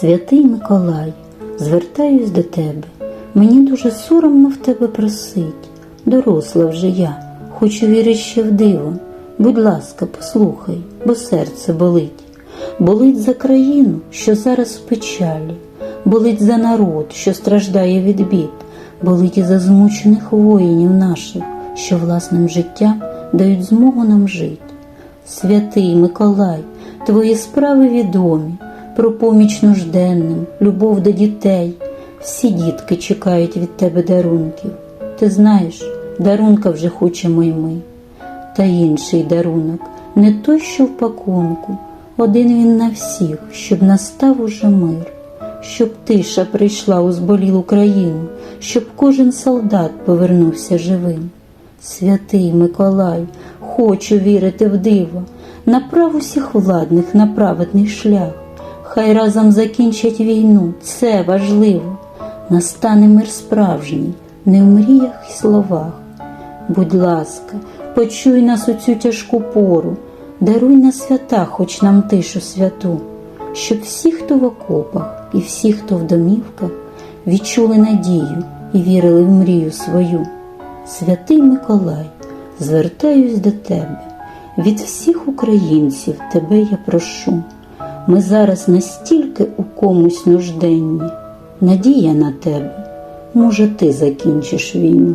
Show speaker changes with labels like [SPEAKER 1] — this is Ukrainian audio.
[SPEAKER 1] Святий Миколай, звертаюсь до тебе. Мені дуже соромно в тебе просить. Доросла вже я, хочу вірити ще в диво. Будь ласка, послухай, бо серце болить. Болить за країну, що зараз в печалі, болить за народ, що страждає від бід, болить і за змучених воїнів наших, що власним життям дають змогу нам жити. Святий Миколай, твої справи відомі, про поміч нужденним, любов до дітей. Всі дітки чекають від тебе дарунків. Ти знаєш, дарунка вже хочемо й ми. Та інший дарунок, не той, що в пакунку, один він на всіх, щоб настав уже мир, щоб тиша прийшла у зболілу країну, щоб кожен солдат повернувся живим. Святий Миколай, хочу вірити в диво, направ усіх владних на праведний шлях. Хай разом закінчать війну, це важливо. Настане мир справжній, не в мріях й словах. Будь ласка, почуй нас у цю тяжку пору, даруй на свята, хоч нам тишу святу, щоб всі, хто в окопах, і всі, хто в домівках, відчули надію і вірили в мрію свою. Святий Миколай, звертаюсь до тебе. Від всіх українців тебе я прошу. Ми зараз настільки у комусь нужденні, надія на тебе, може, ти закінчиш війну.